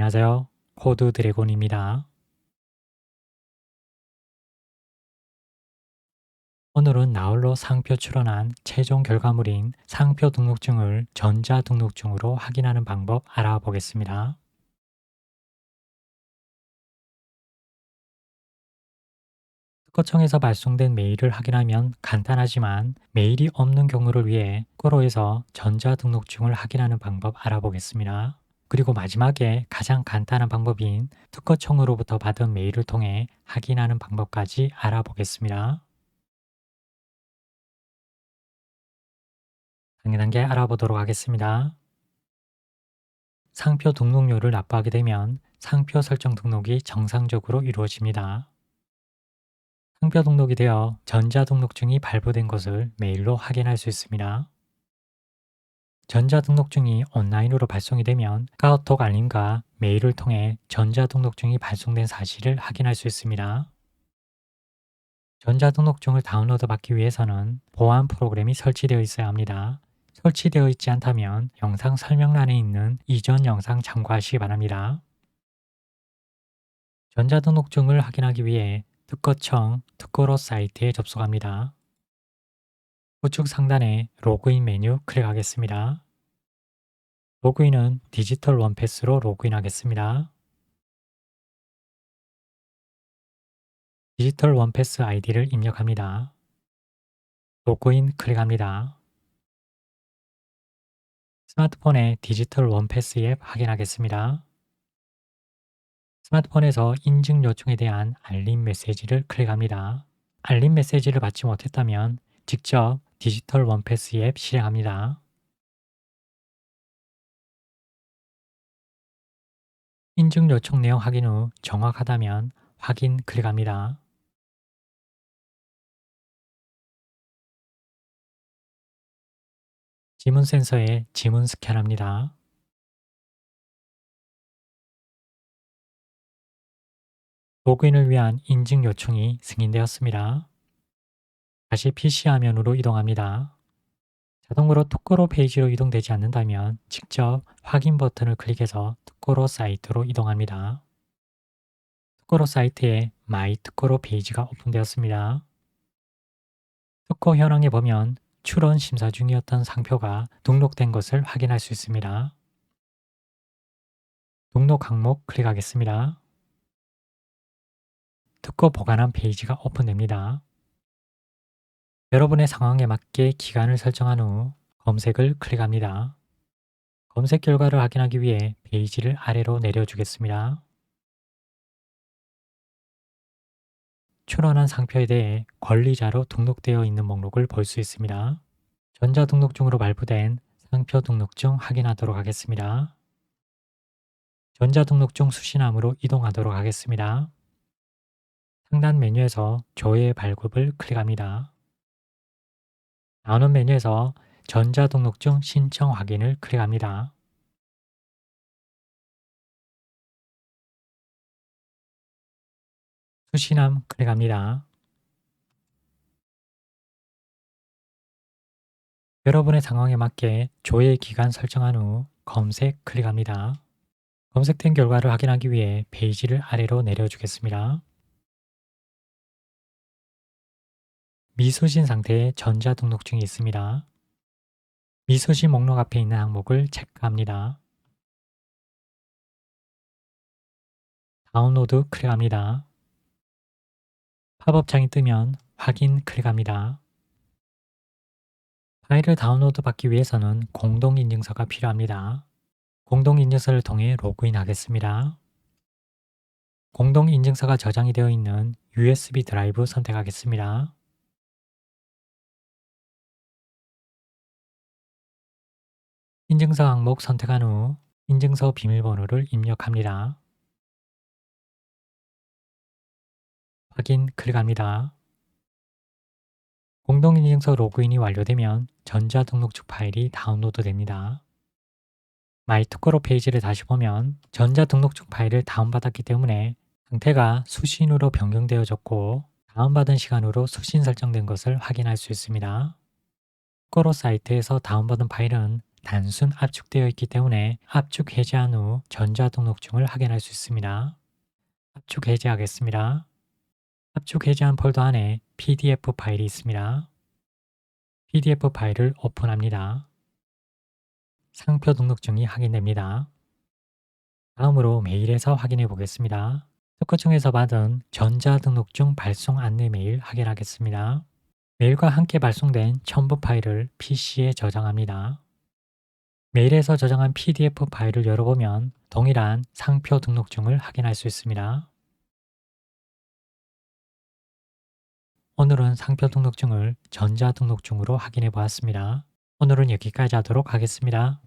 안녕하세요. 코드 드래곤입니다. 오늘은 나홀로 상표 출원한 최종 결과물인 상표 등록증을 전자 등록증으로 확인하는 방법 알아보겠습니다. 특허청에서 발송된 메일을 확인하면 간단하지만 메일이 없는 경우를 위해 꼬로에서 전자등록증을 확인하는 방법 알아보겠습니다. 그리고 마지막에 가장 간단한 방법인 특허청으로부터 받은 메일을 통해 확인하는 방법까지 알아보겠습니다. 단계 단계 알아보도록 하겠습니다. 상표 등록료를 납부하게 되면 상표 설정 등록이 정상적으로 이루어집니다. 상표 등록이 되어 전자등록증이 발부된 것을 메일로 확인할 수 있습니다. 전자등록증이 온라인으로 발송이 되면 카카오톡 알림과 메일을 통해 전자등록증이 발송된 사실을 확인할 수 있습니다. 전자등록증을 다운로드 받기 위해서는 보안 프로그램이 설치되어 있어야 합니다. 설치되어 있지 않다면 영상 설명란에 있는 이전 영상 참고하시기 바랍니다. 전자등록증을 확인하기 위해 특허청 특허로 사이트에 접속합니다. 우측 상단에 로그인 메뉴 클릭하겠습니다. 로그인은 디지털 원패스로 로그인하겠습니다. 디지털 원패스 아이디를 입력합니다. 로그인 클릭합니다. 스마트폰의 디지털 원패스 앱 확인하겠습니다. 스마트폰에서 인증 요청에 대한 알림 메시지를 클릭합니다. 알림 메시지를 받지 못했다면 직접 디지털 원패스 앱 실행합니다. 인증 요청 내용 확인 후 정확하다면 확인 클릭합니다. 지문 센서에 지문 스캔합니다. 로그인을 위한 인증 요청이 승인되었습니다. 다시 PC 화면으로 이동합니다. 자동으로 투코로 페이지로 이동되지 않는다면 직접 확인 버튼을 클릭해서 투코로 사이트로 이동합니다. 투코로 사이트에 마이 투코로 페이지가 오픈되었습니다. 투코 현황에 보면 출원 심사 중이었던 상표가 등록된 것을 확인할 수 있습니다. 등록 항목 클릭하겠습니다. 특허 보관한 페이지가 오픈됩니다. 여러분의 상황에 맞게 기간을 설정한 후 검색을 클릭합니다. 검색 결과를 확인하기 위해 페이지를 아래로 내려주겠습니다. 출원한 상표에 대해 권리자로 등록되어 있는 목록을 볼 수 있습니다. 전자등록증으로 발부된 상표 등록증 확인하도록 하겠습니다. 전자등록증 수신함으로 이동하도록 하겠습니다. 상단 메뉴에서 조회 발급을 클릭합니다. 나오는 메뉴에서 전자등록증 신청 확인을 클릭합니다. 수신함 클릭합니다. 여러분의 상황에 맞게 조회 기간 설정한 후 검색 클릭합니다. 검색된 결과를 확인하기 위해 페이지를 아래로 내려주겠습니다. 미수신 상태의 전자등록증이 있습니다. 미수신 목록 앞에 있는 항목을 체크합니다. 다운로드 클릭합니다. 팝업창이 뜨면 확인 클릭합니다. 파일을 다운로드 받기 위해서는 공동인증서가 필요합니다. 공동인증서를 통해 로그인 하겠습니다. 공동인증서가 저장이 되어 있는 USB 드라이브 선택하겠습니다. 인증서 항목 선택한 후 인증서 비밀번호를 입력합니다. 확인 클릭합니다. 공동인증서 로그인이 완료되면 전자등록증 파일이 다운로드 됩니다. 마이투코로 페이지를 다시 보면 전자등록증 파일을 다운받았기 때문에 상태가 수신으로 변경되어졌고 다운받은 시간으로 수신 설정된 것을 확인할 수 있습니다. 투코로 사이트에서 다운받은 파일은 단순 압축되어 있기 때문에 압축 해제한 후 전자등록증을 확인할 수 있습니다. 압축 해제하겠습니다. 압축 해제한 폴더 안에 PDF 파일이 있습니다. PDF 파일을 오픈합니다. 상표 등록증이 확인됩니다. 다음으로 메일에서 확인해 보겠습니다. 특허청에서 받은 전자등록증 발송 안내 메일 확인하겠습니다. 메일과 함께 발송된 첨부 파일을 PC에 저장합니다. 메일에서 저장한 PDF 파일을 열어보면 동일한 상표 등록증을 확인할 수 있습니다. 오늘은 상표 등록증을 전자등록증으로 확인해 보았습니다. 오늘은 여기까지 하도록 하겠습니다.